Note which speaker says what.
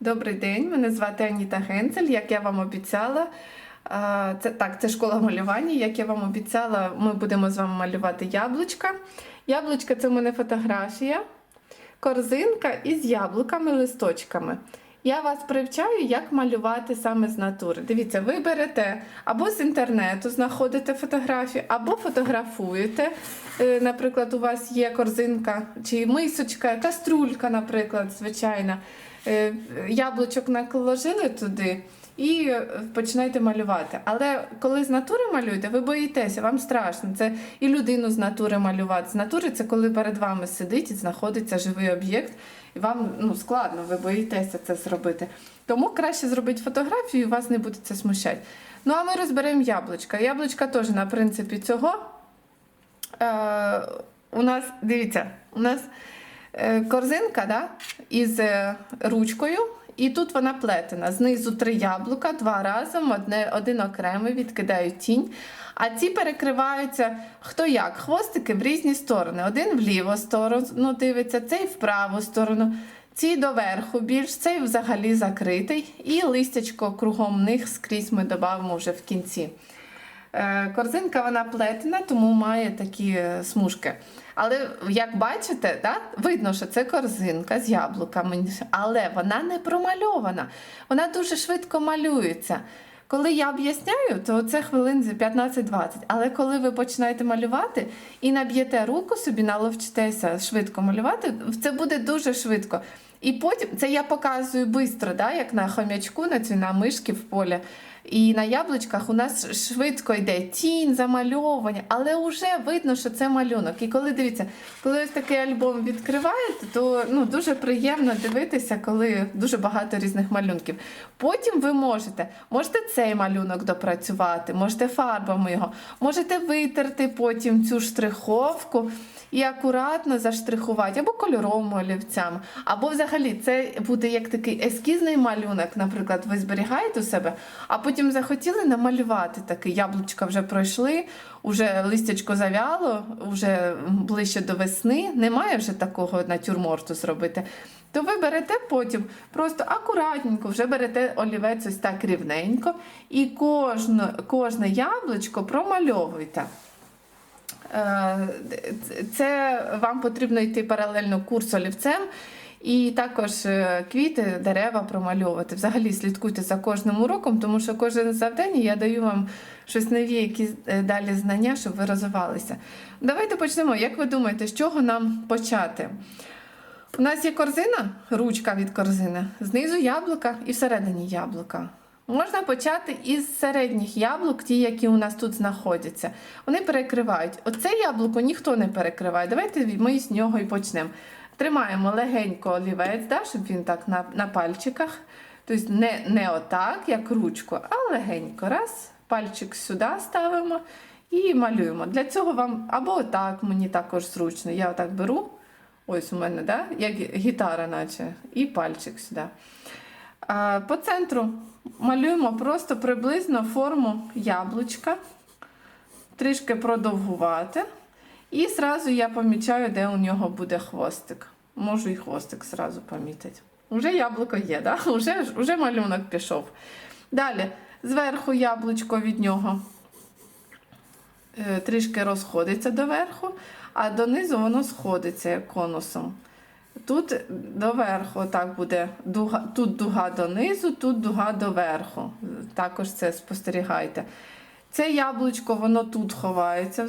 Speaker 1: Добрий день, мене звати Аніта Генцель. Як я вам обіцяла, це так, це школа малювання. Як я вам обіцяла, ми будемо з вами малювати яблучка. Яблучка це в мене фотографія, корзинка із яблуками, листочками. Я вас привчаю, як малювати саме з натури. Дивіться, ви берете або з інтернету знаходите фотографію, або фотографуєте. Е, Наприклад, у вас є корзинка чи мисочка, каструлька, наприклад, звичайна. Е, Яблучок наложили туди і е, починаєте малювати. Але коли з натури малюєте, ви боїтеся, вам страшно. Це і людину з натури малювати. З натури це коли перед вами сидить і знаходиться живий об'єкт, і вам ну, складно, ви боїтеся це зробити. Тому краще зробити фотографію, і вас не буде це смущати. Ну а ми розберемо яблучка. Яблучка теж на принципі цього. Е, у нас, дивіться, у нас корзинка да, із е, ручкою, і тут вона плетена. Знизу три яблука, два разом, одне, один окремий, відкидають тінь. А ці перекриваються хто як. Хвостики в різні сторони. Один в ліву сторону дивиться, цей в праву сторону. Ці доверху більш, цей взагалі закритий, і листячко кругом них скрізь ми додамо вже в кінці. Е, Корзинка вона плетена, тому має такі е, смужки. Але як бачите, да, видно, що це корзинка з яблуками, але вона не промальована. Вона дуже швидко малюється. Коли я об'ясняю, то це хвилин за 15-20. Але коли ви починаєте малювати і наб'єте руку собі, наловчитеся швидко малювати, це буде дуже швидко. І потім це я показую швидко, да, як на хомячку, на цю на мишки в полі. І на яблучках у нас швидко йде тінь, замальовування, але вже видно, що це малюнок. І коли дивіться, коли ось такий альбом відкриваєте, то ну, дуже приємно дивитися, коли дуже багато різних малюнків. Потім ви можете, можете цей малюнок допрацювати, можете фарбами його, можете витерти потім цю штриховку і акуратно заштрихувати або кольоровими олівцями, або взагалі це буде як такий ескізний малюнок, наприклад, ви зберігаєте у себе, а потім захотіли намалювати такий. Яблучка вже пройшли, уже листячко завяло, вже ближче до весни. Немає вже такого натюрморту зробити. То ви берете потім просто акуратненько, вже берете олівець ось так рівненько, і кожне, кожне яблучко промальовуйте. Е, Це вам потрібно йти паралельно курс олівцем. І також е, квіти, дерева промальовувати. Взагалі слідкуйте за кожним уроком, тому що кожен завдання я даю вам щось нові, якісь е, далі знання, щоб ви розвивалися. Давайте почнемо. Як ви думаєте, з чого нам почати? У нас є корзина, ручка від корзини, знизу яблука і всередині яблука. Можна почати із середніх яблук, ті, які у нас тут знаходяться. Вони перекривають. Оце яблуко ніхто не перекриває. Давайте ми з нього і почнемо. Тримаємо легенько олівець, да, щоб він так на, на пальчиках. Тобто не, не отак, як ручку, а легенько. Раз, пальчик сюди ставимо і малюємо. Для цього вам або отак, мені також зручно. Я отак беру. Ось у мене, да? як гітара, наче, і пальчик сюди. А, По центру малюємо просто приблизно форму яблучка, трішки продовгувати. І зразу я помічаю, де у нього буде хвостик. Можу і хвостик зразу помітити. Уже яблуко є, да? уже, уже малюнок пішов. Далі, зверху яблучко від нього е, трішки розходиться доверху, а донизу воно сходиться конусом. Тут доверху так буде дуга, тут дуга донизу, тут дуга доверху. Також це спостерігайте. Це яблучко, воно тут ховається.